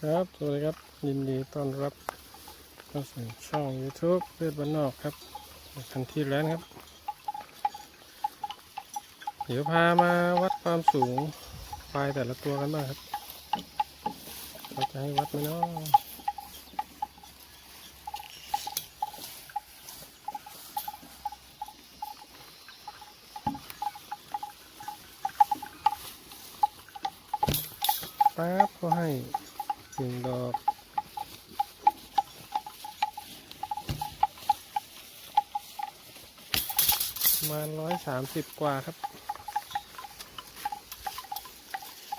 ครับสวัสดีครับยินดีต้อนรับเข้าสู่ช่อง YouTube เลือดบ้านนอกครับทันที่แล้วครับ เดี๋ยวพามาวัดความสูงควายแต่ละตัวกันบ้างครับเราจะให้วัดไหมเนาะป๊บก็ให้ หนึ่งดอกประมาณร้อยสามสิบกว่าครับ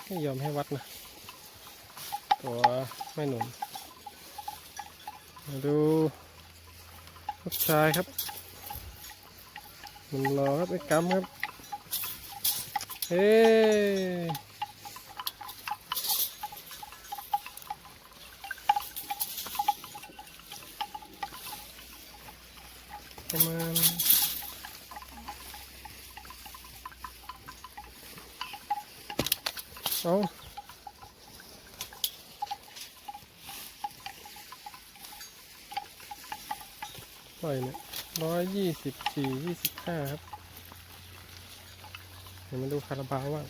ไม่ยอมให้วัดนะ ตัวไม่หนุนมาดูลูกชายครับหนุ่มรอครับไอ้กำครับ เฮ้ ประมาณเอาปล่อยเนี่ยร้อยยี่สิบสี่ยี่สิบห้าครับ เดี๋ยวมาดูคาราบาวว่า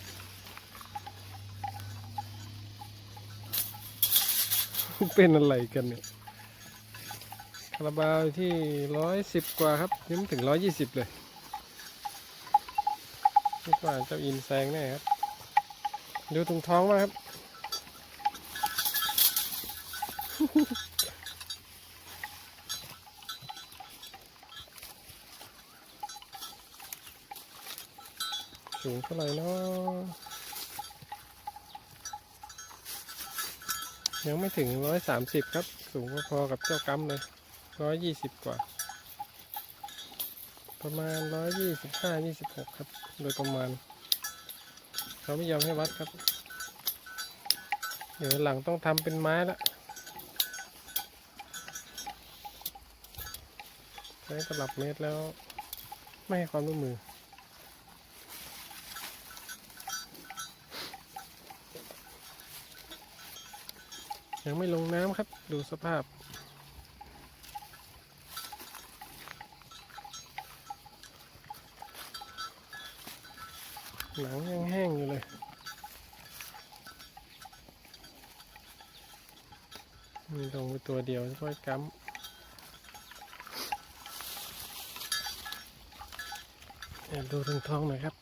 เป็นอะไรกันเนี่ย คาราบาวที่ร้อยสิบกว่าครับยังไม่ถึงร้อยยี่สิบเลยนี่กว่าเจ้าอินแซงแน่ครับ ดูตรงท้องมาครับ สูงเท่าไหร่เนาะยังไม่ถึงร้อยสามสิบครับ สูงพอๆกับเจ้ากำเลย ร้อยยี่สิบกว่า ประมาณร้อยยี่สิบห้ายี่สิบหกครับ โดยประมาณ เขาไม่ยอมให้วัดครับ เดี๋ยวหลังต้องทำเป็นไม้ละใช้ตลับเมตรแล้ว ไม่ให้ความร่วมมือ ยังไม่ลงน้ำครับ ดูสภาพ หนังยังแห้งอยู่เลย มีลงไปตัวเดียวค่อยกัมแอบดูทางท้องหน่อยครับ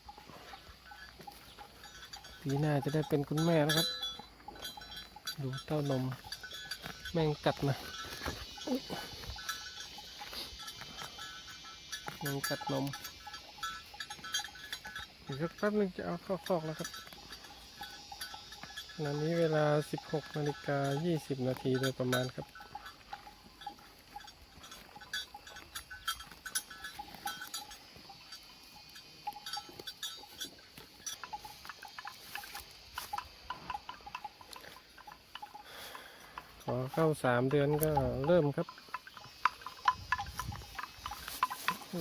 ปีหน้าจะได้เป็นคุณแม่แล้วครับ ดูเต้านม แม่งกัดนะยแม่งกัดนม อีกสักแป๊บนึงจะเอาเข้าคอกแล้วครับขณะนี้เวลา 16นาฬิกา20 นาทีโดยประมาณครับ ขอเข้าสามเดือนก็เริ่มครับ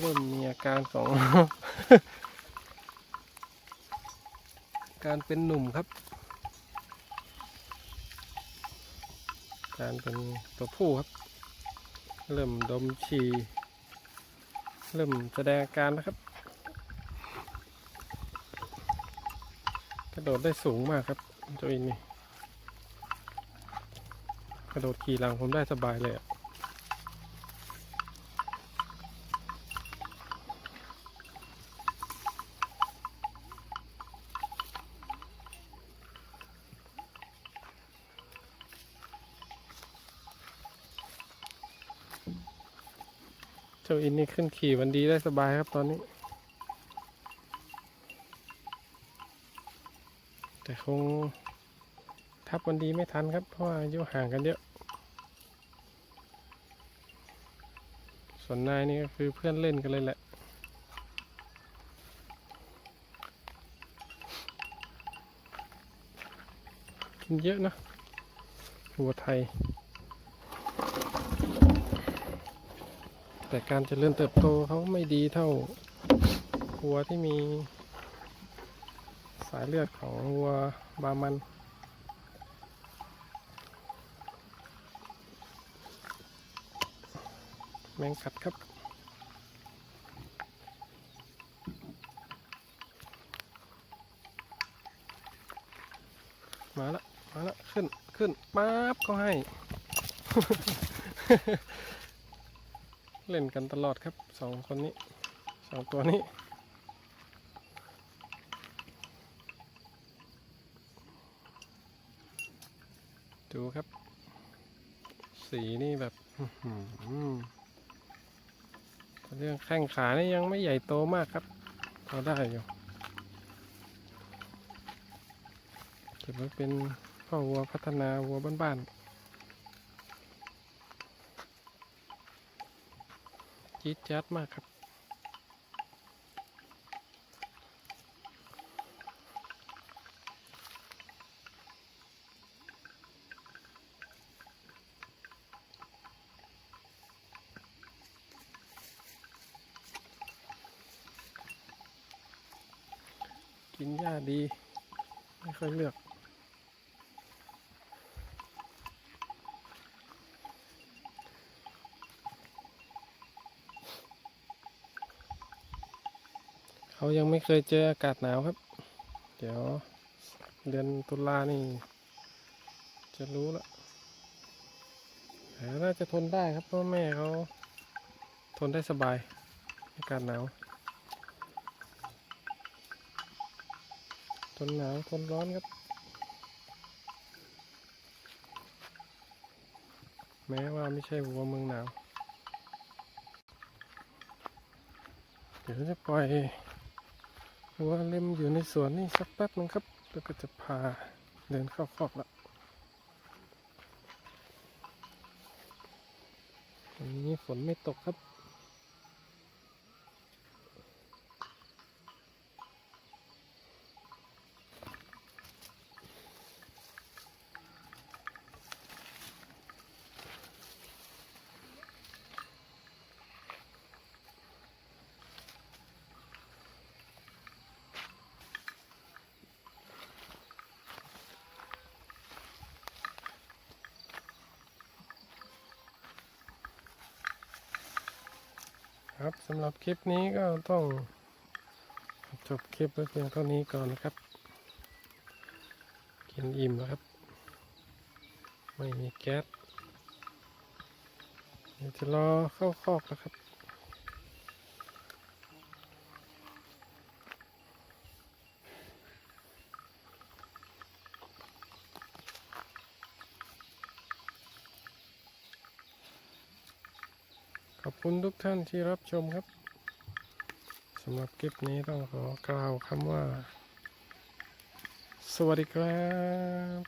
เริ่มมีอาการของ การเป็นหนุ่มครับ การเป็นตัวผู้ครับ เริ่มดมฉี่เริ่มแสดงอาการนะครับ กระโดดได้สูงมากครับเจ้าอินนี่กระโดดขี่หลังผมได้สบายเลยอะ เจ้าอินนี่ขึ้นขี่วันดีได้สบายครับตอนนี้ แต่คงทับวันดีไม่ทันครับ เพราะว่าอายุห่างกันเยอะ ส่วนนายนี่ก็คือเพื่อนเล่นกันเลยแหละกินเยอะนะวัวไทย แต่การเจริญเติบโตเขาไม่ดีเท่าวัวที่มีสายเลือดของวัวบามันแมงขัดครับ มาละ มาละ ขึ้น ขึ้น ป๊าบก็ให้ เล่นกันตลอดครับสองคนนี้สองตัวนี้ ดูครับ สีนี่แบบเรื่องแข้งขานี่ยังไม่ใหญ่โตมากครับพอได้อยู่เก็บไว้เป็นพ่อวัวพัฒนาวัวบ้านๆ จี๊ดจ๊าดมากครับกินหญ้าดี ไม่ค่อยเลือก เขายังไม่เคยเจออากาศหนาวครับ เดี๋ยวเดือนตุลานี่ จะรู้ละแต่น่าจะทนได้ครับเพราะแม่เขาทนได้สบาย อากาศหนาว ทนหนาว ทนร้อนครับ แม้ว่าไม่ใช่วัวเมืองหนาว เดี๋ยวจะปล่อย วัวเล่มอยู่ในสวนนี่สักแป๊บนึงครับ แล้วก็จะพาเดินเข้าคอกละวันนี้ฝนไม่ตกครับ ครับสำหรับคลิปนี้ก็ต้อง จบคลิปไว้เพียงเท่านี้ก่อนนะครับ กินอิ่มแล้วครับ ไม่มีแก๊สเดี๋ยวจะรอเข้าคอกแล้วครับ ขอบคุณทุกท่านที่รับชมครับสำหรับคลิปนี้ต้องขอกล่าวคำว่า สวัสดีครับ